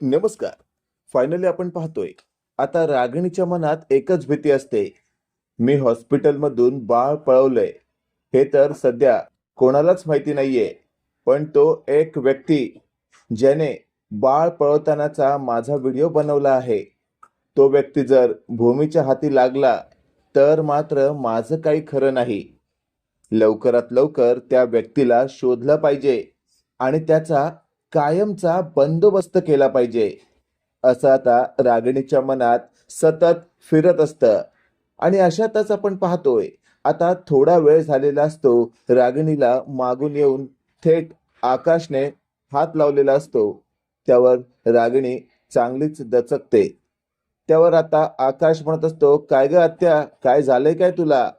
नमस्कार. फायनली आपण पाहतोय. आता रागिणीच्या मनात एकच भीती असते. मी हॉस्पिटलमधून बाळ पळवलंय. हे तर सध्या कोणालाच माहिती नाहीये. पण तो एक व्यक्ती ज्याने बाळ पळवतानाचा माझा व्हिडिओ बनवला आहे. तो व्यक्ती जर भूमीच्या हाती लागला तर मात्र माझं काही खरं नाही. लवकरात लवकर त्या व्यक्तीला शोधलं पाहिजे आणि त्याचा कायमचा बंदोबस्त केला पाहिजे. असं आता रागिणीच्या मनात सतत फिरत असतं. आणि अशातच आपण पाहतोय आता थोडा वेळ झालेला असतो रागिणीला मागून येऊन थेट आकाशने हात लावलेला असतो. त्यावर रागिणी चांगलीच दचकते. त्यावर आता आकाश म्हणत असतो काय ग आत्या काय झालंय काय तुला?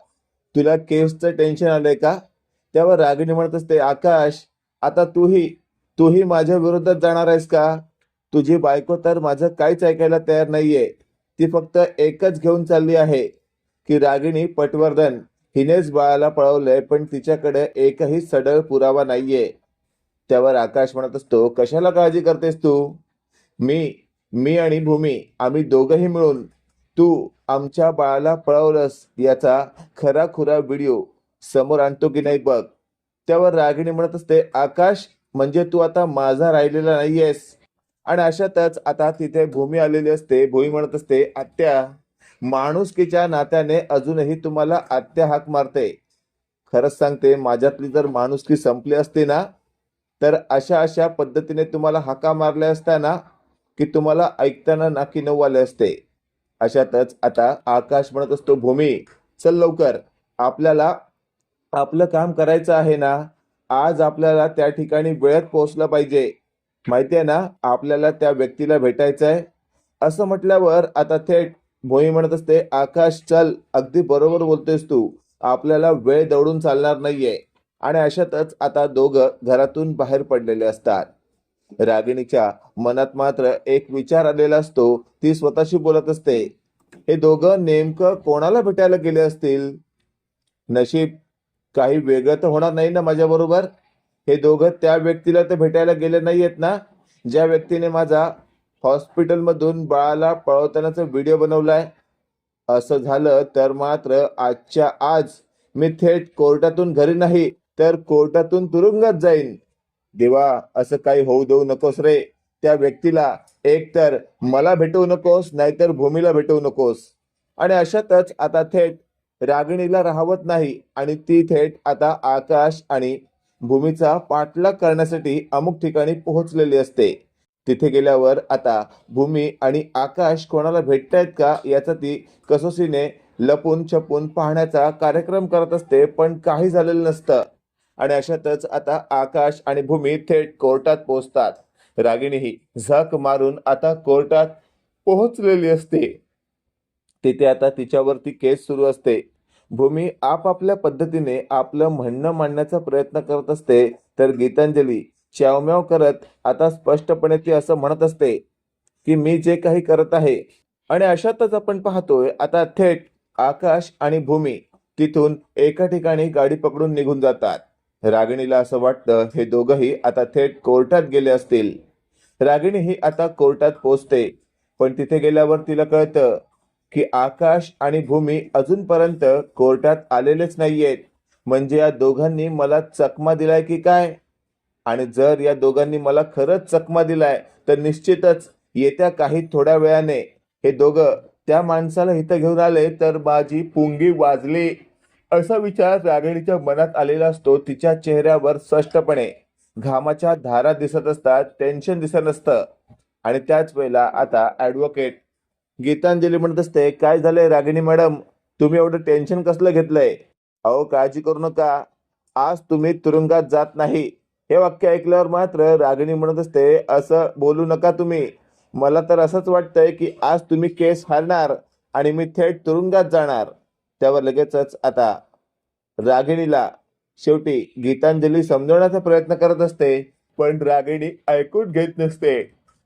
तुला केसचं टेन्शन आलंय का? त्यावर रागिणी म्हणत असते आकाश आता तूही तूही माझ्या विरोधात जाणार आहेस का? तुझी बायको तर माझं काहीच ऐकायला तयार नाहीये. ती फक्त एकच घेऊन चालली आहे की रागिणी पटवर्धन. हिनेच बाळाला पळवलंय पण तिच्याकडे एकही सडळ पुरावा नाहीये. त्यावर आकाश म्हणत असतो कशाला काळजी करतेस तू? मी मी आणि भूमी आम्ही दोघंही मिळून. तू आमच्या बाळाला पळवलंस याचा खरा खुरा व्हिडिओ समोर आणतो की नाही बघ. त्यावर रागिणी म्हणत असते आकाश म्हणजे तू आता माझा राहिलेला नाहीयेस. आणि अशातच आता तिथे भूमी आलेली असते भूमी म्हणत असते आत्या माणुसकीच्या नात्याने अजूनही तुम्हाला आत्या हाक मारते. खरंच सांगते माझ्यातली जर माणुसकी संपली असती ना तर अशा अशा पद्धतीने तुम्हाला हाका मारल्या असत्या ना की तुम्हाला ऐकताना नाकी नऊ आले असते. अशातच आता आकाश म्हणत असतो भूमी चल लवकर. आपल्याला आपलं काम करायचं आहे ना आज आपल्याला त्या ठिकाणी वेळेत पोहोचलं पाहिजे. माहिती आहे ना आपल्याला त्या व्यक्तीला भेटायचं आहे असं म्हटल्यावर आता थेट भोई म्हणत असते आकाश चल अगदी बरोबर बोलतोयस तू. आपल्याला वेळ दौडून चालणार नाहीये. आणि अशातच आता दोघं घरातून बाहेर पडलेले असतात. रागिणीच्या मनात मात्र एक विचार आलेला असतो ती स्वतःशी बोलत असते हे दोघं नेमकं कोणाला भेटायला गेले असतील? नशीब काही वेगळं तर होणार नाही ना माझ्या बरोबर? हे दोघं त्या व्यक्तीला तर भेटायला गेले नाहीयेत ना? ज्या व्यक्तीने माझा हॉस्पिटलमधून बाळाला पळवतानाचा व्हिडिओ बनवलाय असं झालं तर मात्र आजच्या आज मी थेट कोर्टातून घरी नाही तर कोर्टातून तुरुंगात जाईन. देवा असं काही होऊ देऊ नकोस रे. त्या व्यक्तीला एक तर मला भेटवू नकोस नाहीतर भूमीला भेटवू नकोस. आणि अशातच आता थेट रागिणीला राहवत नाही आणि ती थेट आता आकाश आणि भूमीचा पाठलाग करण्यासाठी अमुक ठिकाणी पोहोचलेली असते. तिथे गेल्यावर आता भूमी आणि आकाश कोणाला भेटतायत का याचा ती कसोसीने लपून छपून पाहण्याचा कार्यक्रम करत असते पण काही झालेलं नसतं. आणि अशातच आता आकाश आणि भूमी थेट कोर्टात पोहोचतात. रागिणीही झक मारून आता कोर्टात पोहोचलेली असते. तिथे आता तिच्यावरती केस सुरू असते. भूमी आपापल्या पद्धतीने आपलं म्हणणं मांडण्याचा प्रयत्न करत असते तर गीतांजली च्यावम्याव करत आता स्पष्टपणे ती असं म्हणत असते की मी जे काही करत आहे आणि अशातच आपण पाहतोय आता थेट आकाश आणि भूमी तिथून एका ठिकाणी गाडी पकडून निघून जातात. रागिणीला असं वाटतं हे दोघंही आता थेट कोर्टात गेले असतील. रागिणी ही आता कोर्टात पोचते पण तिथे गेल्यावर तिला कळतं की आकाश आणि भूमी अजूनपर्यंत कोर्टात आलेलेच नाहीयेत. म्हणजे या दोघांनी मला चकमा दिलाय की काय? आणि जर या दोघांनी मला खरंच चकमा दिलाय तर निश्चितच येत्या काही थोड्या वेळाने हे दोघं त्या माणसाला इथं घेऊन आले तर माझी पुंगी वाजली. असा विचार रागिणीच्या मनात आलेला असतो. तिच्या चेहऱ्यावर स्पष्टपणे घामाच्या धारा दिसत असतात टेन्शन दिसत नसतं. आणि त्याच वेळेला आता ऍडव्होकेट गीतांजली म्हणत असते काय झालंय रागिणी मॅडम? तुम्ही एवढं टेन्शन कसलं घेतलंय? अहो काळजी करू नका. आज तुम्ही तुरुंगात जात नाही. हे वाक्य ऐकल्यावर मात्र रागिणी म्हणत असते असं बोलू नका तुम्ही. मला तर असंच वाटतंय की आज तुम्ही केस हारणार आणि मी थेट तुरुंगात जाणार. त्यावर लगेचच आता रागिणीला शेवटी गीतांजली समजवण्याचा प्रयत्न करत असते पण रागिणी ऐकून घेत नसते.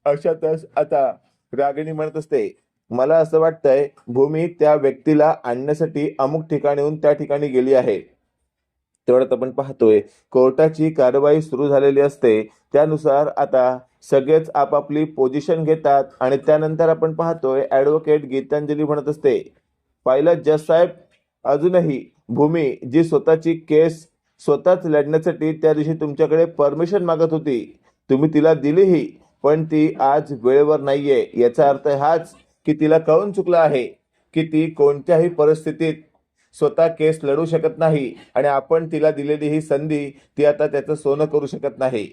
अशातच आता रागिणी म्हणत असते मला असं वाटतंय भूमी त्या व्यक्तीला आणण्यासाठी अमुक ठिकाणीहून त्या ठिकाणी गेली आहे. तेवढ्यात आपण पाहतोय कोर्टाची कारवाई सुरू झालेली असते. त्यानुसार आता सगळेच आपापली पोझिशन घेतात आणि त्यानंतर आपण पाहतोय ॲडव्होकेट गीतांजली म्हणत असते पाहिलं जज साहेब अजूनही भूमी जी स्वतःची केस स्वतःच लढण्यासाठी त्या दिवशी तुमच्याकडे परमिशन मागत होती. तुम्ही तिला दिलीही पण ती आज वेळेवर नाहीये. याचा अर्थ हाच की तिला कळून चुकलं आहे की ती कोणत्याही परिस्थितीत स्वतः केस लढू शकत नाही आणि आपण तिला दिलेली ही संधी ती आता त्याचं सोनं करू शकत नाही.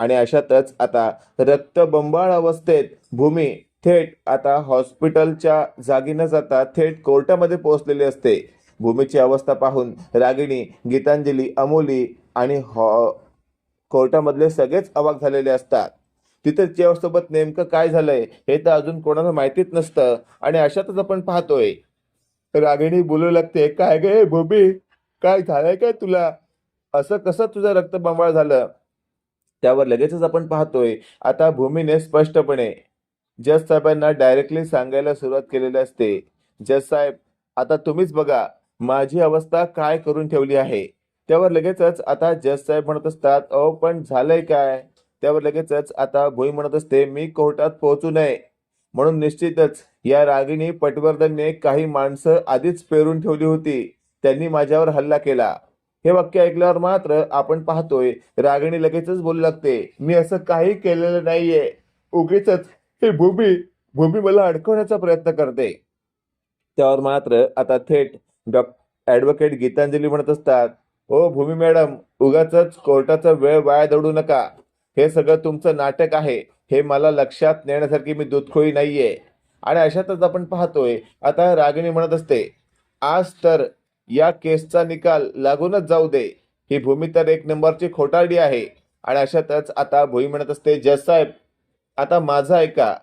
आणि अशातच आता रक्तबंबाळ अवस्थेत भूमी थेट आता हॉस्पिटलच्या जागी न जाता थेट कोर्टामध्ये पोहोचलेली असते. भूमीची अवस्था पाहून रागिणी गीतांजली अमोली आणि हॉ कोर्टामधले सगळेच अवाक झालेले असतात. तिथे तिच्यासोबत नेमकं काय झालंय हे तर अजून कोणाला माहितीच नसतं. आणि अशातच आपण पाहतोय. रागिणी बोलू लागते काय गे भूमी काय झालंय काय तुला? असं कसं तुझं रक्तबंबाळ झालं? त्यावर लगेचच आपण पाहतोय. आता भूमीने स्पष्टपणे जज साहेबांना डायरेक्टली सांगायला सुरुवात केलेली असते. जज साहेब आता तुम्हीच बघा माझी अवस्था काय करून ठेवली आहे? त्यावर लगेचच आता जज साहेब म्हणत असतात अहो पण झालंय काय? त्यावर लगेचच आता भोई म्हणत असते मी कोर्टात पोहोचू नये. म्हणून निश्चितच या रागिणी पटवर्धनने काही माणसं आधीच पेरून ठेवली होती. त्यांनी माझ्यावर हल्ला केला. हे वाक्य ऐकल्यावर मात्र आपण पाहतोय रागिणी लगेचच बोलू लागते मी असं काही केलेलं नाहीये. उगीच हे भूमी भूमी मला अडकवण्याचा प्रयत्न करते. त्यावर मात्र आता थेट डॉ. ॲडव्होकेट गीतांजली म्हणत असतात ओ भूमी मॅडम उगाच कोर्टाचा वेळ वाया दडू नका. हे सगळं तुमचं नाटक आहे हे मला लक्षात नेण्यासारखी मी दुधखोळी नाहीये. आणि अशातच आपण पाहतोय आता रागिणी म्हणत असते आज तर या केसचा निकाल लागूनच जाऊ दे. ही भूमी तर एक नंबरची खोटारडी आहे. आणि अशातच आता भोई म्हणत असते जज साहेब आता माझं ऐका.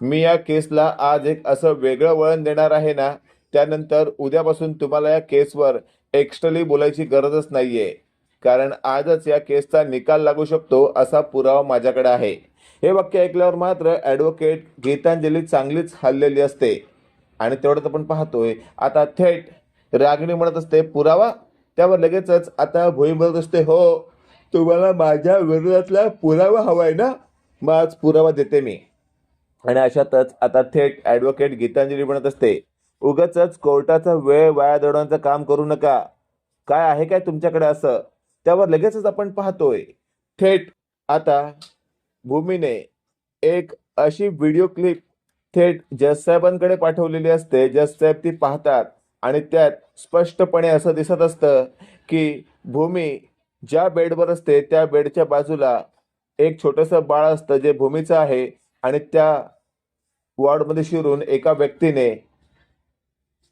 मी या केसला आज एक असं वेगळं वळण देणार आहे ना त्यानंतर उद्यापासून तुम्हाला या केसवर एक्स्ट्रली बोलायची गरजच नाहीये. कारण आजच या केसचा निकाल लागू शकतो असा पुरावा माझ्याकडे आहे. हे वाक्य ऐकल्यावर मात्र ॲडव्होकेट गीतांजली चांगलीच हल्लेली असते. आणि तेवढंच आपण पाहतोय. आता थेट रागिणी म्हणत असते पुरावा? त्यावर लगेचच आता भोई म्हणत असते हो तुम्हाला माझ्या विरोधातला पुरावा हवाय ना? मग आज पुरावा देते मी. आणि अशातच आता थेट ॲडव्होकेट गीतांजली म्हणत असते उगाच कोर्टाचा वेळ वाया दडवण्याचं काम करू नका. काय आहे काय तुमच्याकडे असं? त्यावर लगेचच आपण पाहतोय थेट आता भूमीने एक अशी व्हिडिओ क्लिप थेट जज साहेबांकडे पाठवलेली असते. जज साहेब ती पाहतात आणि त्यात स्पष्टपणे असं दिसत असतं की भूमी ज्या बेडवर असते त्या बेडच्या बाजूला एक छोटंसं बाळ असतं जे भूमीचं आहे आणि त्या वॉर्डमध्ये शिरून एका व्यक्तीने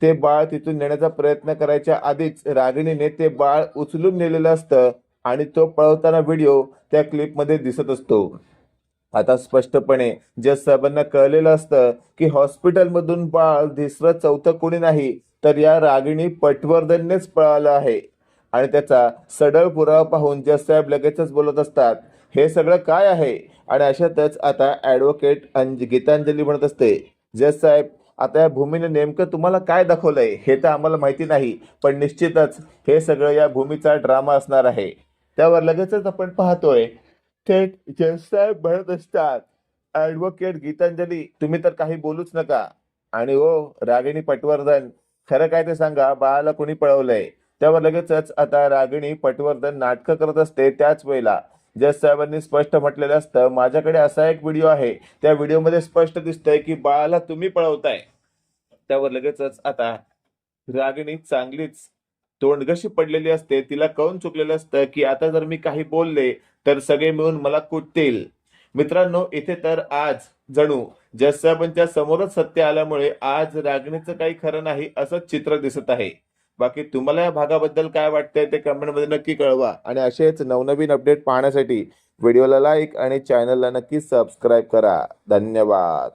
ते बाळ तिथून नेण्याचा प्रयत्न करायच्या आधीच रागिणीने ते बाळ उचलून नेलेलं असतं आणि तो पळवताना व्हिडिओ त्या क्लिपमध्ये दिसत असतो. आता स्पष्टपणे ज्या साहेबांना कळलेलं असतं की हॉस्पिटलमधून बाळ तिसरं चौथं कोणी नाही तर या रागिणी पटवर्धननेच पळालं आहे. आणि त्याचा सडळ पुरावा पाहून जज साहेब लगेचच बोलत असतात हे सगळं काय आहे? आणि अशातच आता ॲडव्होकेट अंज गीतांजली म्हणत असते जज साहेब आता या भूमीने नेमकं तुम्हाला काय दाखवलंय हे तर आम्हाला माहिती नाही पण निश्चितच हे सगळं या भूमीचा ड्रामा असणार आहे. त्यावर लगेचच आपण पाहतोय थेट जयसाहेब म्हणत असतात ॲडव्होकेट गीतांजली तुम्ही तर काही बोलूच नका. आणि ओ रागिणी पटवर्धन खरं काय ते सांगा बाळाला कोणी पळवलंय? त्यावर लगेचच आता रागिणी पटवर्धन नाटकं करत असते त्याच वेळेला. जज साहेबांनी स्पष्ट म्हटलेलं असतं माझ्याकडे असा एक व्हिडिओ आहे. त्या व्हिडिओमध्ये स्पष्ट दिसतंय की बाळाला तुम्ही पळवताय. त्यावर लगेचच आता रागिणी चांगलीच तोंडगशी पडलेली असते. तिला कळून चुकलेलं असतं की आता जर मी काही बोलले तर सगळे मिळून मला कुटतील. मित्रांनो इथे तर आज जणू जज साहेबांच्या समोरच सत्य आल्यामुळे आज रागिणीचं काही खरं नाही असं चित्र दिसत आहे. बाकी तुम्हाला या भागाबद्दल काय वाटतंय ते कमेंटमध्ये नक्की कळवा. आणि असेच नवनवीन अपडेट पाहण्यासाठी व्हिडिओला लाईक आणि चॅनलला नक्की सबस्क्राईब करा. धन्यवाद.